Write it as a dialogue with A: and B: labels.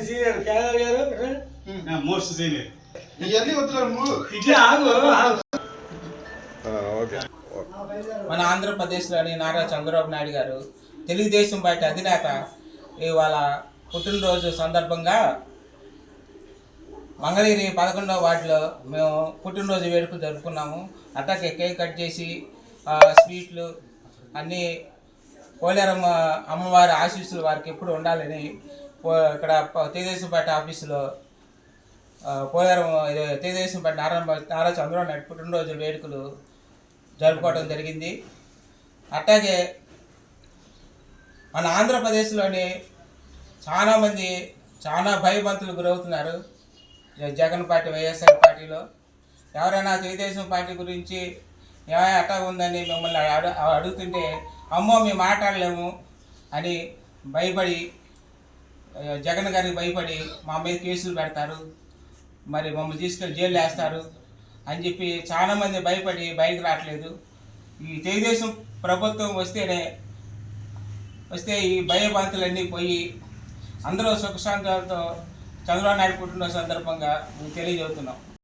A: Senior Kedar గారు
B: most senior
C: ఇవన్నీ
A: ఇట్లా ఆగు.
D: మన ఆంధ్రప్రదేశ్లోని నారా చంద్రబాబు నాయుడు గారు తెలుగుదేశం పార్టీ అధినేత ఇవాళ పుట్టినరోజు సందర్భంగా మంగళగిరి పదకొండవ వార్డులో మేము పుట్టినరోజు వేడుకలు జరుపుకున్నాము. అట్లాగే కేక్ కట్ చేసి స్వీట్లు అన్నీ పోలేరమ్మ అమ్మవారి ఆశీస్సులు వారికి ఎప్పుడు ఉండాలని పో- ఇక్కడ తెలుగుదేశం పార్టీ ఆఫీసులో ఆ, పోలేరమ్మ తెలుగుదేశం పార్టీ నారా నారా చంద్రబాబు నాయుడు పుట్టినరోజు వేడుకలు జరుపుకోవడం జరిగింది. అట్లాగే మన ఆంధ్రప్రదేశ్లోని చాలామంది చాలా భయభంతులు గురవుతున్నారు. జగన్ పార్టీ వైఎస్ఆర్ పార్టీలో. ఎవరైనా తెలుగుదేశం పార్టీ గురించి ఏమైనా అట్టా ఉందని మిమ్మల్ని అడు అడుగుతుంటే అమ్మో మేము మాట్లాడలేము అని భయపడి జగన్ గారికి భయపడి మా మీద కేసులు పెడతారు. మరి మమ్మల్ని తీసుకెళ్ళి జైలు వేస్తారు అని చెప్పి చాలామంది భయపడి బయటకు రావట్లేదు. ఈ తెలుగుదేశం ప్రభుత్వం వస్తేనే వస్తే ఈ భయబాధలన్నీ పోయి అందరూ సుఖశాంతాలతో చంద్రబాబు నాయుడు పుట్టిన సందర్భంగా మేము తెలియజేస్తున్నాం.